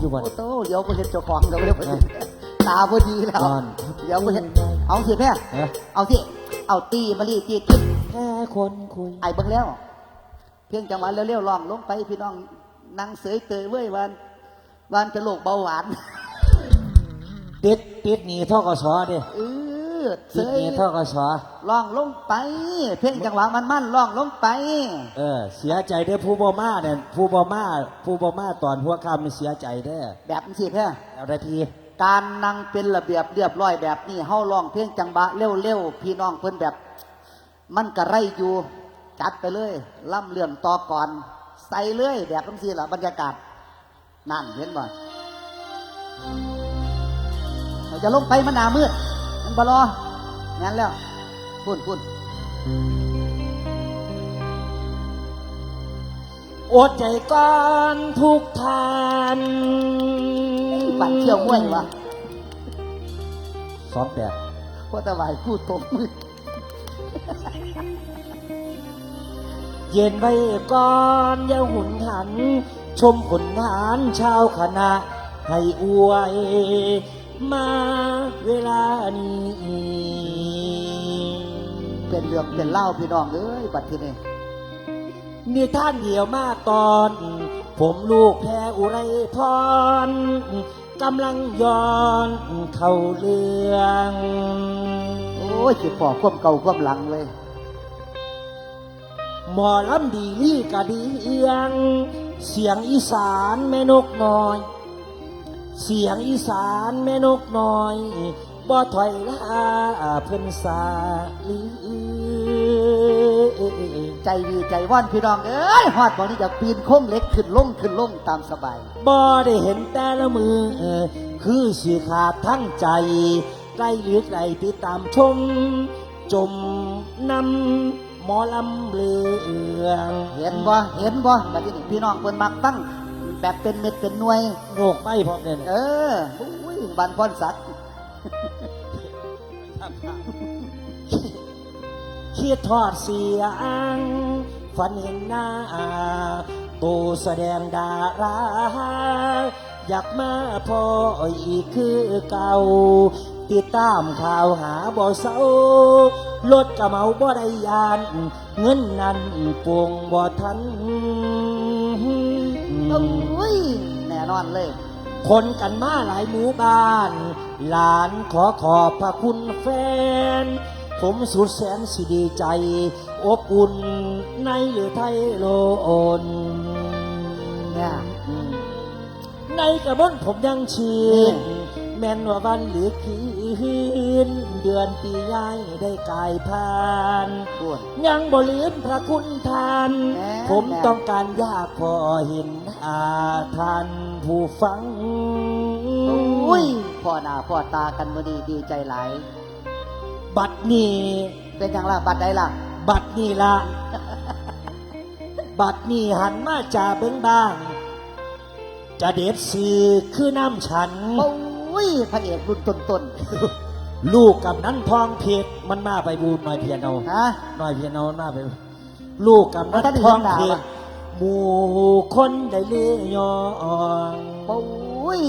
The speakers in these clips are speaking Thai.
อยู่บ่โอ้โตเดี๋ยวกูเห็นเจ้าของแล้วเดี๋ยวกูเห็นตาพอดีแล้วก่อน เดี๋ยวกูเห็นเอาสิแพ้เอ๊ะเอาสิเอาตีมาลีตีติ๊บแค่คนคุยไอ้เบิ่งแล้ว เพียงจังหวะเร็วๆลองลงไปพี่น้องนั่งเสยเตยเว้ยวันวันจะโรคเบาหวานติดติดหนีท่อกสอดิเออ เสติดยหนีท่อกสอลองลงไป เพียงจังหวะมันมันๆลองลงไป เออ เสียใจเด้อผู้บ่มาเนี่ยผู้บ่มาผู้บ่มาตอนหัวค่ำนี่เสียใจเด้อแบบนี้สิแพ้เอาได้ทีการนั่งเป็นระเบียบเรียบร้อยแบบนี้เฮาลองเพียงจังหวะเร็วๆพี่น้องเพิ่นแบบ มันกระไรอยู่ จัดไปเลยล่ำเรื่องต่อก่อน ใส่เลยแบบนี้สิล่ะบรรยากาศนั่นเห็นบ่เราจะลงไปมันหนามืด มันบรองั้นแล้วพุ่นพุ่นอดใจก่อนทุกทานปั่นเที่ยวม้วยวะสองแปดเพราะตะวายพูดตบมือเย็นไว้ก่อนอย่าหุนหัน ชมผลงานชาวคณะ ให้อวยมาเวลานี้เป็นเรื่องเป็นเล่าพี่น้องเอ้ยบัดทีนี้นี่ท่านเดียวมาตอน ผมลูกแพ้อุไรพรกำลังย้อนเข้าเรื่อง โอ้ยสิพอความเก่าความหลังเลยหมอลำดีลี่กะดีเอียง เสียงอีสานแม่นกน้อย เสียงอีสานแม่นกน้อย บ่ถอยลาเพิ่นสาลีใจดีใจว่อนพี่น้องเอ้ยฮอดบอกนี่จะปีนโค้งเหล็กขึ้นลงขึ้นลงตามสบาย บ่ได้เห็นแต่ละมือ คือสิขาดทั้งใจ ใกล้หรือไกลติดตามชม จมนำหมอลำเลือง เห็นบ่เห็นบ่บัดนี้พี่น้องเพิ่นมักตั้ง แบบเป็นเม็ดเป็นหน่วยโรคไม่พร้อมเนี่ยเอออุ้ยบันพรสัตว์คิดทอดเสียงฝันเห็นหน้าตัวแสดงดาราอยากมาพออีกคือเก่า ติดตามข่าวหาบ่เศร้ารถกระเมาบ่ได้ยาน เงินนั้นปวงบ่ทัน อุ้ยแน่นอนเลย คนกันมาหลายหมู่บ้าน หลานขอขอบพระคุณแฟน ผมสุดแสนสิดีใจ อบอุ่นในหรือไทยโลอนเนี่ยในกระบนผมยังชื่นแม่นว่าวันหรือคื น เดือนปีย้ายได้กายผ่านปวดยังบ่ลืมพระคุณทาน แหม่ผมต้องการอยากพอเห็นอาทานผู้ฟัง อุ้ยพ่อหน้าพ่อตากันมื้อนี้ดีใจหลาย บัดนี้ เป็นจังล่ะบัดใดล่ะ บัดนี้ละ บัดนี้หันมาจ่าเบิ้งบ้าง จะเด็ดสื่อคือน้ำฉัน โอ้ ยพระเอกรุ่นต้นลูกกับนั้นทองเพชรมันมาไปบูนหน่อยเพียนเอาๆฮะหน่อยเพียนเอามันมาไป ลูกกับนั้นทองเพชรหมู่คนได้เลี้ยงโอ้ย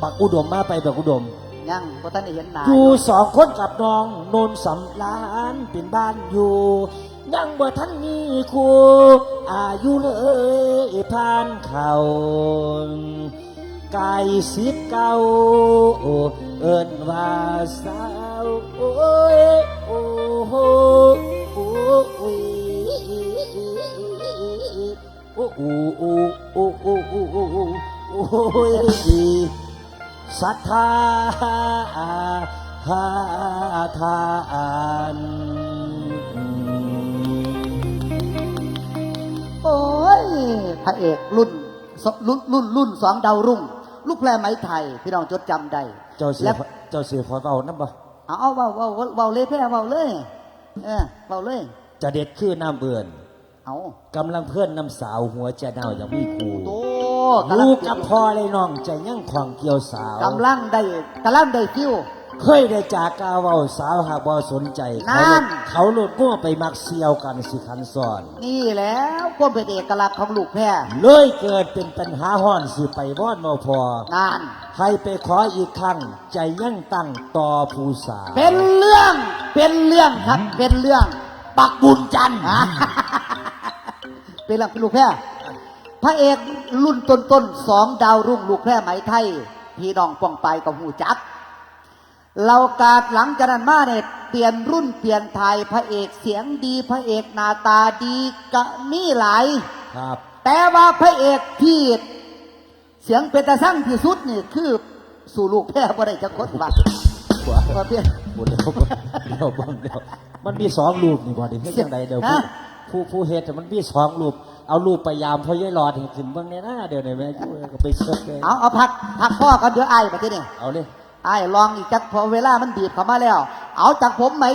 บักอุดมมาไปบักอุดมยังบ่ทันได้เห็นหน้าอยู่สองคนกับน้องโนนสำลานเป็นบ้านอยู่ ยังบ่ทันมีครูอายุเลยผ่านเขา ไก่สิบเก้าเอิ้นว่าสาวโอ้ยโอ้โหโอ้ยโอ้โหโอ้โหโอ้โโอ้โหโอ้โหโอ้ยศรัทธาหาทานโอ้ยพระเอกรุ่นรุ่นรุ่นรุ่นสองดาวรุ่ง ลูกแพรไหมไทย พี่น้องจดจำได้เจ้าเสียแล้วเจ้าเสียพอเบาน้ำบ่เอาเอาเบาเบาเบาเลยแพรเบาเลย เออเบาเลย จะเด็ดคือน้ำเบื่อนเอากำลังเพื่อนน้ำสาวหัวจะเน่าอย่างมีครูโตกำลังลูกกับพ่อเลยน้องใจยั่งของเกี่ยวสาวกำลังได้กำลังได้ฟิว เคยได้จากกาเว้าสาวหากบ่สนใจ เขานั่น เขาหลุดมั่วไปมักเซียวกันสิคันสอน นี่แหล้วก็เป็นเอกลักษณ์ของลูกแพร่เลยเกิดเป็นปัญหาห้อนสิไปวอดมาพองาน ให้ไปขออีกครั้งใจยั่งตั้งต่อผู้สาวเป็นเรื่องเป็นเรื่องครับ เป็นเรื่องปักบุญจันทร์อะเป็นเรื่องเป็นลูกแพร่พระเอกรุ่นต้นต้นๆสองดาวรุ่งลูกแพร่ไหมไทย พี่น้องป้องไปกับหูจัก เรากาดหลังจากนั้นมาเนี่ยเปลี่ยนรุ่นเปลี่ยนไทยพระเอกเสียงดีพระเอกหน้าตาดีก็มีหลาย ครับ แต่ว่าพระเอกที่เสียงเป็นตาสั่งที่สุดนี่คือสู่ลูกแพ้บ่ได้จักคนว่าว้าว่าเพี้ยน บุญเดี๋ยวเดี๋ยวเบิ่งเดี๋ยวมันมีสองรูปนี่บ่ดิเฮ็ดจังไดเดี๋ยวผู้ฮะ ผู้ผู้เฮ็ดน่ะมันมีสองรูป เอารูปไปยามพ่อยายหลอดให้ขึ้นเบิ่งในหน้าเดี๋ยวนี้แม่ช่วยก็ไปเสิร์ชเลยเอาเอาพักพักพ่อกันเดี๋ยวไอ้ายมาที่นี่เอาเลย ไอ้ลองอีกจักพอเวลามันบีบเข้ามาแล้ว เอาจากผมไหม